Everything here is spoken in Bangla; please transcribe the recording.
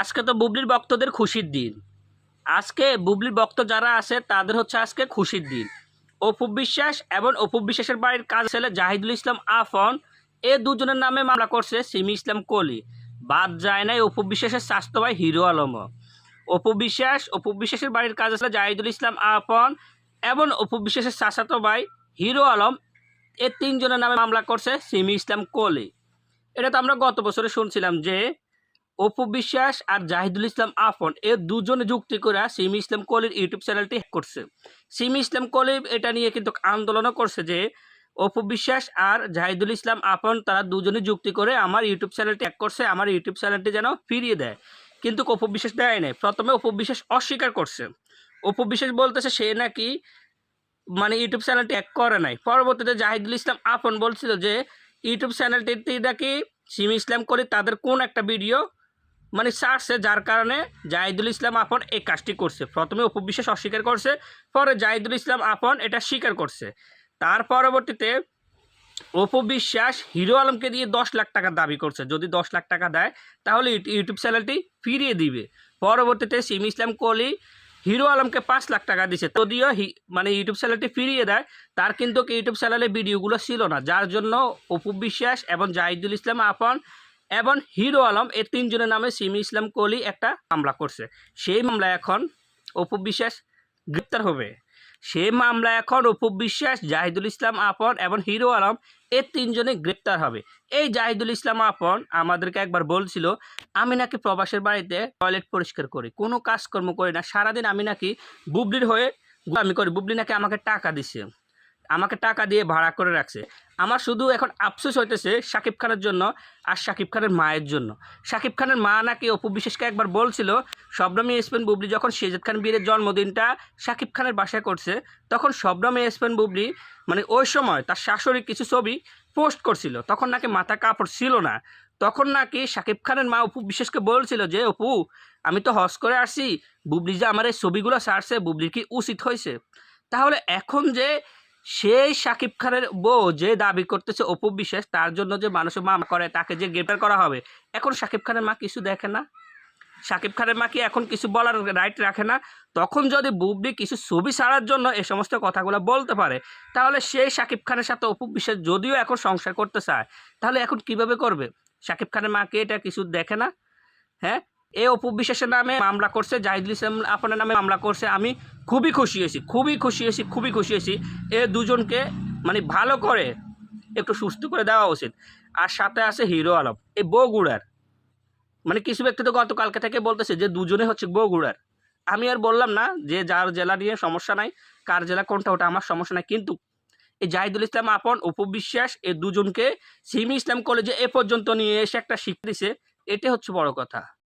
আজকে তো বুবলির ভক্তদের খুশির দিন। আজকে বুবলির ভক্ত যারা আছে, তাদের হচ্ছে আজকে খুশির দিন। অপু বিশ্বাস এবং অপু বিশ্বাসের বাড়ির কাজ ছেলে জাহিদুল ইসলাম আফন, এ দুজনের নামে মামলা করছে সিমি ইসলাম কলি বাদ যায় নাই অপু বিশ্বাসের স্বাস্থ্য ভাই হিরো আলম। অপু বিশ্বাস অপু বিশ্বাসের বাড়ির কাজ ছেলে জাহিদুল ইসলাম আফন এবং অপু বিশ্বাসের চাচাতো ভাই হিরো আলম, এ তিনজনের নামে মামলা করছে সিমি ইসলাম কলি এটা তো আমরা গত বছরে শুনছিলাম যে অপু বিশ্বাস আর জাহিদুল ইসলাম আফন এ দুজনে যুক্তি করে সিমি ইসলাম কলির ইউটিউব চ্যানেলটি করছে। সিমি ইসলাম কলি এটা নিয়ে কিন্তু আন্দোলনও করছে যে, অপু বিশ্বাস আর জাহিদুল ইসলাম আপন তারা দুজনে যুক্তি করে আমার ইউটিউব চ্যানেলটি হ্যাক করছে, আমার ইউটিউব চ্যানেলটি যেন ফিরিয়ে দেয়। কিন্তু অপু বিশ্বাস দেয় নাই। প্রথমে অপু বিশ্বাস অস্বীকার করছে। অপু বিশ্বাস বলতেছে সে নাকি মানে ইউটিউব চ্যানেলটি এক করে নাই। পরবর্তীতে জাহিদুল ইসলাম আপন বলছিল যে, ইউটিউব চ্যানেলটিতে নাকি সিমি ইসলাম করি তাদের কোন একটা ভিডিও মানে সার্চে যার কারণে জাহিদুল ইসলাম আপন এই কাজটি করছে। প্রথমে উপবিশ্বাস অস্বীকার করছে, পরে জাহিদুল ইসলাম আপন এটা স্বীকার করছে। তার পরবর্তীতে অপবিশ্বাস হিরো আলমকে দিয়ে দশ লাখ টাকা দাবি করছে। যদি দশ লাখ টাকা দেয়, তাহলে ইউটিউব চ্যানেলটি ফিরিয়ে দিবে। পরবর্তীতে সিম ইসলাম কোহলি হিরো আলমকে পাঁচ লাখ টাকা দিছে। যদিও মানে ইউটিউব চ্যানেলটি ফিরিয়ে দেয়, তার কিন্তু ইউটিউব চ্যানেলে ভিডিওগুলো ছিল না। যার জন্য অপু বিশ্বাস এবং জাহিদুল ইসলাম আপন এবং হিরো আলম এই তিনজনের নামে সিমি ইসলাম কোহলি একটা মামলা করছে। সেই মামলা এখন অপু বিশ্বাস গ্রেপ্তার হবে। সেই মামলা এখন অপু বিশ্বাস, জাহিদুল ইসলাম আপন এবং হিরো আলম এই তিনজনে গ্রেপ্তার হবে। এই জাহিদুল ইসলাম আপন আমাদেরকে একবার বলছিল, আমি নাকি প্রবাসের বাড়িতে টয়লেট পরিষ্কার করি, কোনো কাজকর্ম করি না। সারাদিন আমি নাকি বুবলির হয়ে আমি করি। বুবলি নাকি আমাকে টাকা দিছে। আমাকে টাকা দিয়ে ভাড়া করে রাখছে। আমার শুধু এখন আফসোস হইতেছে শাকিব খানের জন্য আর শাকিব খানের মায়ের জন্য। শাকিব খানের মা নাকি অপু বিশ্বাসকে একবার বলছিল, শবনমী এসপেন বুবলি যখন শেজাদ খান বীরের জন্মদিনটা শাকিব খানের বাসায় করছে, তখন শবনমী এসপেন বুবলি মানে ওই সময় তার শাশুড়ির কিছু ছবি পোস্ট করছিল। তখন নাকি মাথা কাপড় ছিল না। তখন নাকি শাকিব খানের মা অপু বিশ্বাসকে বলছিল যে, অপু, আমি তো হজ করে আসছি, বুবলি যে আমার এই ছবিগুলো সারছে বুবলির কি উচিত হয়েছে? তাহলে এখন যে সেই শাকিব খানের বউ যে দাবি করতেছে অপু বিশ্বাস, তার জন্য যে মানুষ মামা করে, তাকে যে গ্রেপ্তার করা হবে, এখন শাকিব খানের মা কিছু দেখে না। শাকিব খানের মা কি এখন কিছু বলার রাইট রাখে না? তখন যদি বুবলি কিছু ছবি ছাড়ার জন্য এ সমস্ত কথাগুলো বলতে পারে, তাহলে সেই শাকিব খানের সাথে অপু বিশ্বাস যদিও এখন সংসার করতে চায়, তাহলে এখন কীভাবে করবে? শাকিব খানের মাকে এটা কিছু দেখে না? হ্যাঁ? এই অপু বিশ্বাসের নামে মামলা করছে, জাহিদুল ইসলাম আপনার নামে মামলা করছে। আমি খুবই খুশি হয়েছি, খুবই খুশি হয়েছি, খুবই খুশি হয়েছি। এ দুজনকে মানে ভালো করে একটু সুস্থ করে দেওয়া উচিত। আর সাথে আছে হিরো আলম এই বগুড়ার। মানে কিছু ব্যক্তি তো গতকালকে থেকে বলতেছে যে দুজনে হচ্ছে বগুড়ার। আমি আর বললাম না যে যার জেলা নিয়ে সমস্যা নাই, কার জেলা কোনটা ওটা আমার সমস্যা নাই। কিন্তু এই জাহিদুল ইসলাম আপন উপবিশ্বাস এই দুজনকে সিমি ইসলাম কলেজে এ পর্যন্ত নিয়ে এসে একটা শিক্ষা দিছে এটা হচ্ছে বড় কথা।